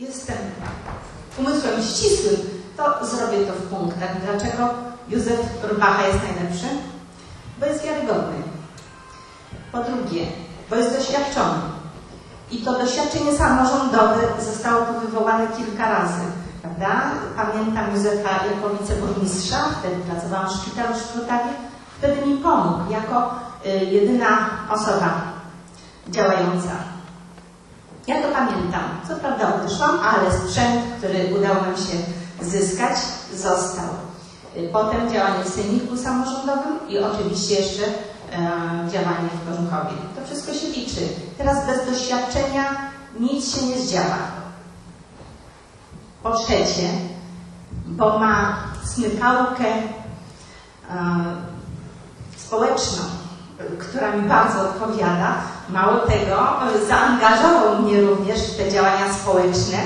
jestem umysłem ścisłym, to zrobię to w punktach. Dlaczego Józef Rubacha jest najlepszy? Bo jest wiarygodny. Po drugie, bo jest doświadczony. I to doświadczenie samorządowe zostało tu wywołane kilka razy. Prawda? Pamiętam Józefa jako wiceburmistrza, wtedy pracowałam w szpitalu w Szprotawie. Wtedy mi pomógł jako y, jedyna osoba działająca. Ja to pamiętam. Co prawda odeszłam, ale sprzęt, który udało nam się zyskać, został. Y, potem działanie w sejmiku samorządowym i oczywiście jeszcze e, działanie w Kożuchowie. To wszystko się liczy. Teraz bez doświadczenia nic się nie zdziała. Po trzecie, bo ma smykałkę e, społeczną, która mi bardzo odpowiada. Mało tego, zaangażował mnie również w te działania społeczne.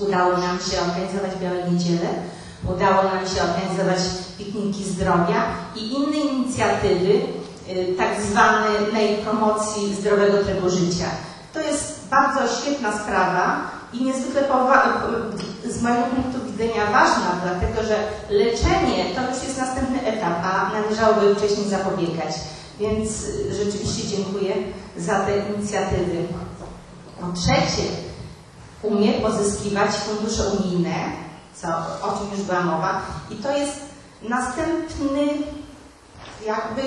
Udało nam się organizować Białe Niedziele, udało nam się organizować pikniki zdrowia i inne inicjatywy, y, tak zwanej promocji zdrowego trybu życia. To jest bardzo świetna sprawa i niezwykle z mojego punktu widzenia ważna, dlatego że leczenie to już jest następny etap, a należałoby wcześniej zapobiegać. Więc rzeczywiście dziękuję za te inicjatywy. Po trzecie, umie pozyskiwać fundusze unijne, co, o czym już była mowa, i to jest następny jakby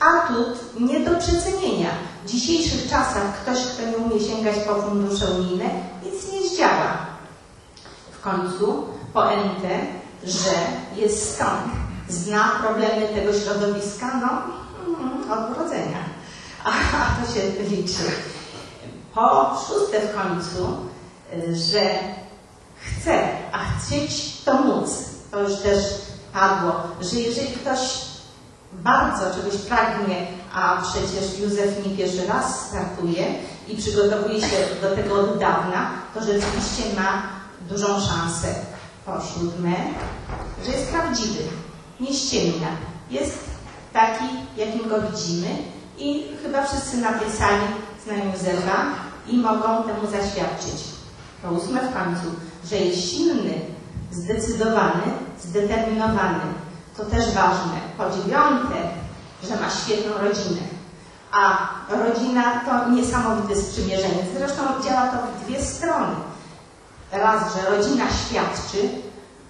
atut nie do przecenienia. W dzisiejszych czasach ktoś, kto nie umie sięgać po fundusze unijne, nic nie zdziała. W końcu poentę, że jest stąd, zna problemy tego środowiska, no mm, od urodzenia, a, to się liczy. Po szóste w końcu, że chce, a chcieć to móc. To już też padło, że jeżeli ktoś bardzo czegoś pragnie, a przecież Józef nie pierwszy raz startuje i przygotowuje się do tego od dawna, to rzeczywiście ma dużą szansę. Po siódme, że jest prawdziwy, nie ściemnia. Jest taki, jakim go widzimy i chyba wszyscy na tej sali znają Józefa i mogą temu zaświadczyć. Po ósme w końcu, że jest silny, zdecydowany, zdeterminowany, to też ważne. Po dziewiąte, że ma świetną rodzinę. A rodzina to niesamowite sprzymierzenie. Zresztą działa to w dwie strony. Raz, że rodzina świadczy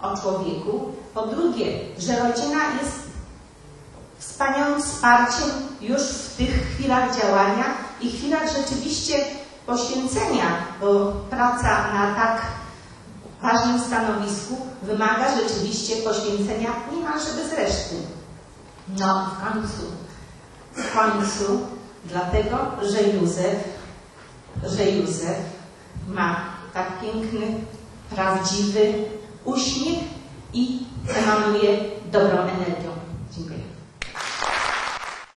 o człowieku. Po drugie, że rodzina jest wspaniałym wsparciem już w tych chwilach działania i chwilach rzeczywiście poświęcenia, bo praca na tak ważnym stanowisku wymaga rzeczywiście poświęcenia niemalże bez reszty. No w końcu, w końcu, dlatego, że Józef, że Józef ma tak piękny, prawdziwy uśmiech i emanuje dobrą energię.